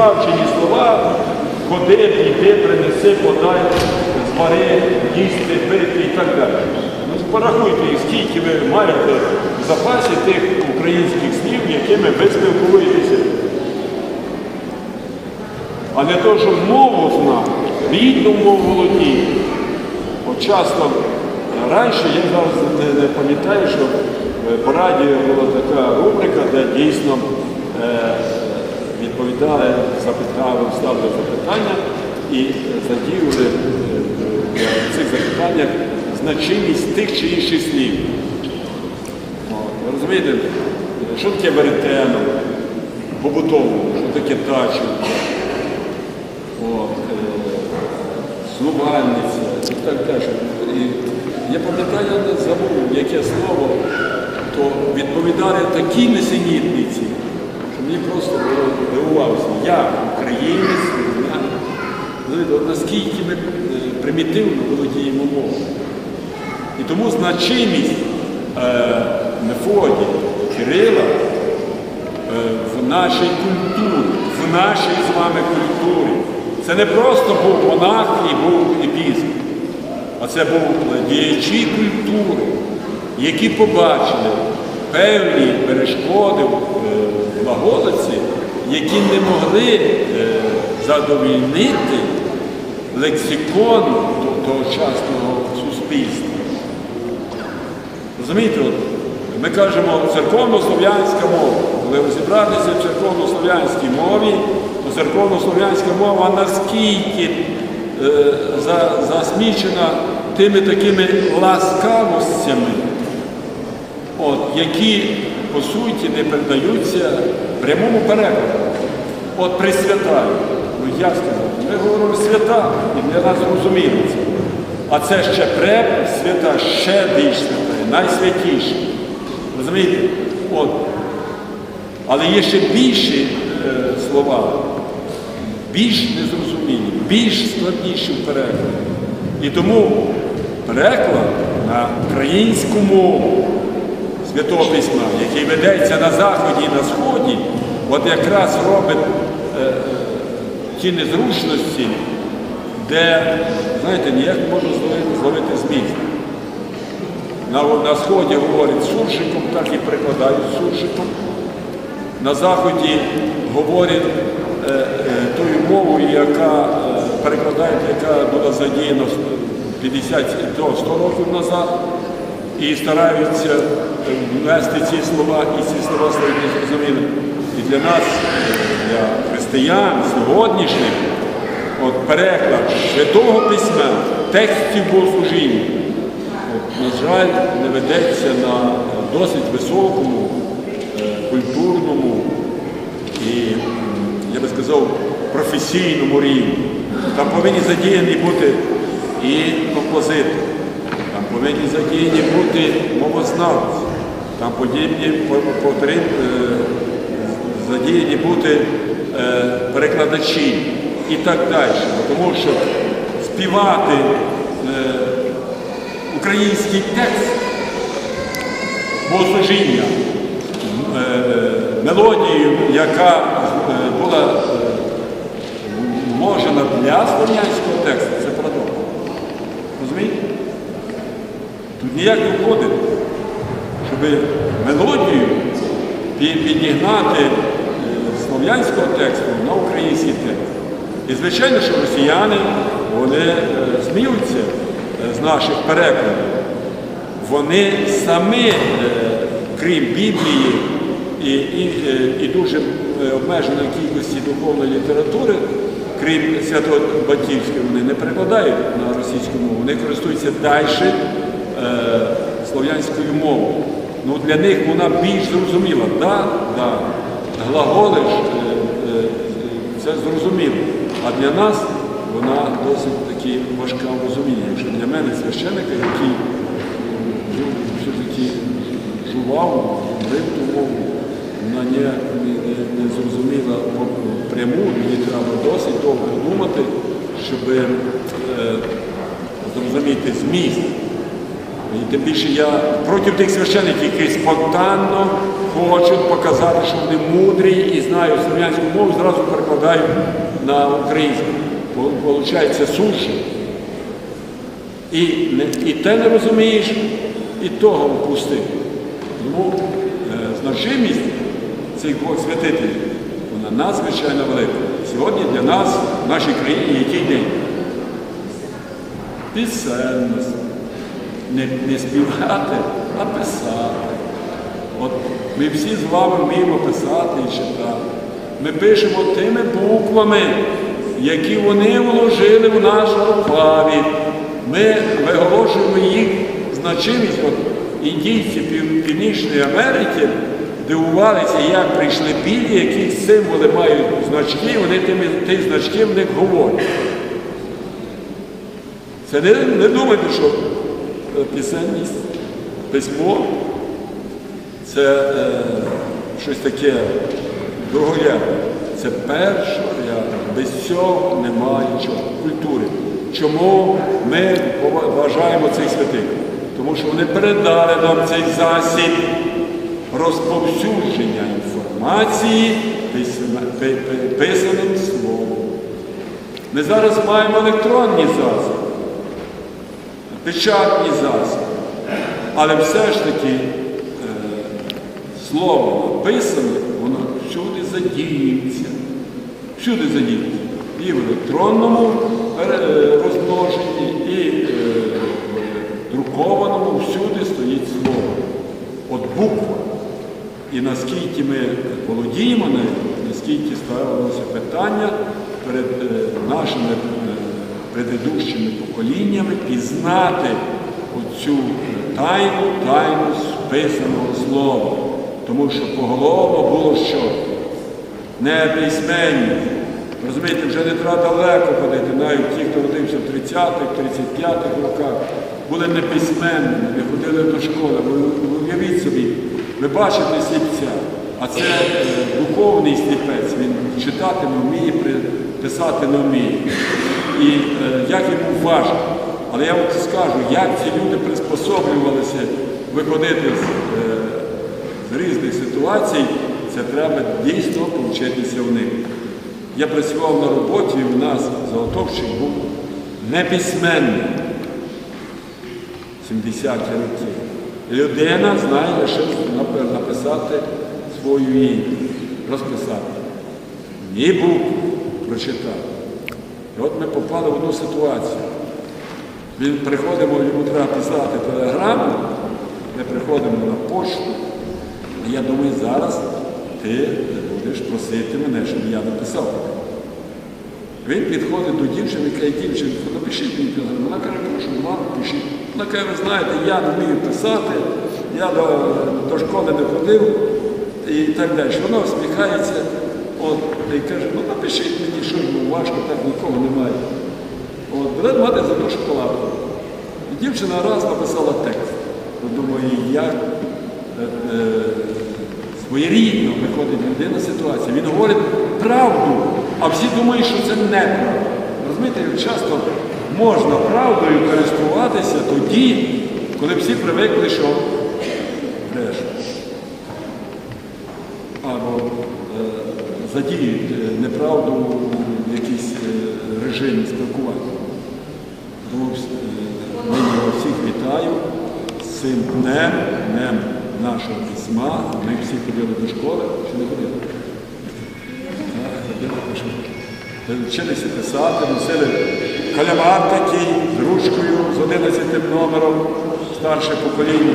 завчені слова, ходи, піди, принеси, подай, звари, їсти, пити і так далі. Ну, порахуйте, скільки ви маєте в запасі тих українських слів, якими ви спілкуєтеся. А не то, що мову знати, рідну мову володіти. От часто е, раніше, я зараз не, не пам'ятаю, що е, по радіо була така рубрика, де дійсно е, відповідали, запитали, ставили запитання і е, задіяли е, в цих запитаннях значимість тих чи інших слів. От, розумієте, що таке веретено, побутовому, що таке от, е, і так далі. Я пам'ятаю, я не забув, яке слово, то відповідали такі несенітниці, мені просто дивувався. Я, українець, знаєте, наскільки ми е, примітивно володіємо мовою. І тому значимість е, Мефодія, Кирила е, в нашій культурі, в нашій з вами культурі. Це не просто був монах і був епіскоп, а це був діячі культури, які побачили певні перешкоди в глаголиці, які не могли е, задовільнити лексикон тогочасного суспільства. Розумієте, ми кажемо церковно-слов'янська мова. Коли розібратися в церковно-слов'янській мові, то церковно-слов'янська мова наскільки е, засмічена тими такими ласкавостями, от, які по суті не передаються прямому перекладу. От присвята. Ну я сказав, ми говоримо свята, і для нас зрозуміло це. А це ще свята, ще більш свята, найсвятіше. Розумієте? От. Але є ще більші е, слова, більш незрозумілі, більш складніші в перекладі. І тому переклад на українську мову Святого Письма, який ведеться на Заході і на Сході, от якраз робить е, ті незручності, де, знаєте, ніяк можна зловити, зміст. На, на Сході говорять суржиком, так і перекладають суржиком. На Заході говорять е, е, тою мовою, яка е, яка була задіяна 50 100 років назад, і стараються е, внести ці слова, і ці слова стають незрозумілими. І для нас, е, для християн сьогоднішніх, от переклад Святого Письма, текстів Богослужіння, от, на жаль, не ведеться на досить високому, е, культурному і, я би сказав, професійному рівні. Там повинні задіяні бути і композитори, повинні задіяні бути мовознавці, там подібні по- повинні е, задіяні бути е, перекладачі і так далі. Тому що співати е, український текст богослужіння, мелодію, яка була вложена для слов'янського тексту, це парадокс. Розумієте? Тут ніяк не входить, щоб мелодію підігнати е, слов'янського тексту на український текст. І звичайно, що росіяни вони е, сміються е, з наших перекладів. Вони самі, крім Біблії і, і, і дуже обмеженої кількості духовної літератури, крім свято батьківської, вони не перекладають на російську мову, вони користуються далі слов'янською мовою. Ну, для них вона більш зрозуміла. Да, да, глаголи ж, е, е, це зрозуміло. А для нас вона досить таки важка в розумінні. Якщо для мене священика, який ну, все-таки жував, говорив ту мову, вона не, не, не зрозуміла пряму, мені треба досить довго думати, щоб е, зрозуміти зміст І тим більше я проти тих священиків, які спонтанно хочуть показати, що вони мудрі і знають слов'янську мову, зразу перекладають на українську. Пол- Получається суша. І, і те не розумієш, і того впустив. Тому е, значимість цих двох святителів, вона надзвичайно велика. Сьогодні для нас, в нашій країні, який день? Пісенність. Не, не співати, а писати. От ми всі з вами вміємо писати і читати. Ми пишемо тими буквами, які вони вложили в наш алфавіт. Ми виголошуємо їх значимість. От індійці Північної Америки дивувалися, як прийшли білі, які символи мають значки, вони тими, ті значки в них говорять. Це не, не думайте, що пісенність, письмо це е, щось таке другорядне. Це першорядне. Без цього немає чого. Культури. Чому ми вважаємо цих святих? Тому що вони передали нам цей засіб розповсюдження інформації писаним словом. Ми зараз маємо електронні засоби печатні засоби. Але все ж таки е, слово написане, воно всюди задіюється. Всюди задіюється. І в електронному е, розмноженні, і е, в друкованому всюди стоїть слово. От буква. І наскільки ми володіємо нею, наскільки ставилося питання перед нашими предыдущими поколіннями пізнати оцю тайну, тайну списаного слова. Тому що поголовно було що? Не письменні. Розумієте, вже не треба далеко ходити, навіть ті, хто родився в 30-х, 35-х роках, були неписьменними, не ходили до школи. Ви уявіть собі, ви бачите сліпця, а це е, духовний сліпець, він читати не вміє, писати не вміє. І е, як йому важко. Але я вам скажу, як ці люди приспособлювалися виходити з, е, з різних ситуацій, це треба дійсно повчитися в них. Я працював на роботі, і у нас заготовщик був неписьменний. 70-ті роки. Людина знає лише написати свою ім'я, розписати. Ні букву прочитати. І от ми попали в одну ситуацію. Він приходимо, йому треба писати телеграму, ми приходимо на пошту, і я думаю, зараз ти будеш просити мене, щоб я написав. Він підходить до дівчини, каже, дівчинку, напишіть мені телеграму. Вона каже, прошу, маму, пишіть. Вона каже, ви знаєте, я не вмію писати, я до, до школи не ходив і так далі. Вона всміхається от, і каже, ну напишіть мені, що ну, важко, так нікого немає. От, буде мати за то шоколадку. І дівчина раз написала текст. Думаю, як е, е, своєрідно виходить людина з ситуації. Він говорить правду, а всі думають, що це неправда. Розумієте, часто можна правдою користуватися тоді, коли всі привикли, що задіють е, неправду в якийсь е, режимі спілкування. Тому е, нині всіх вітаю з цим днем, днем нашого письма. Ми всі ходили до школи, чи не ходили? Вчилися писати, носили калямар такий з ручкою, з 11 номером, старше покоління.